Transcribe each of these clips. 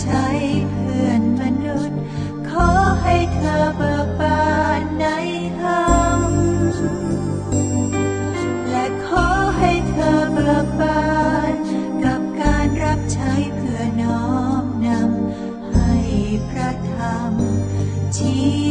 ใช้เพื่อนมนุษย์ ขอให้เธอเบิกบานในธรรมและขอให้เธอเบิกบานกับการรับใช้เพื่อน้อมนำให้พระธรรมชี้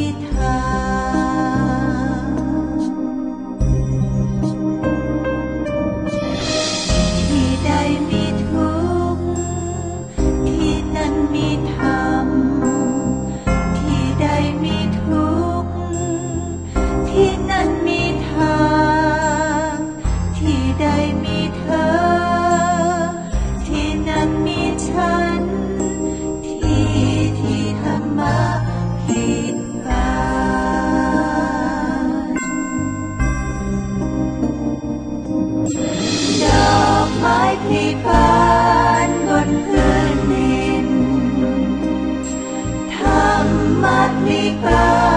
Because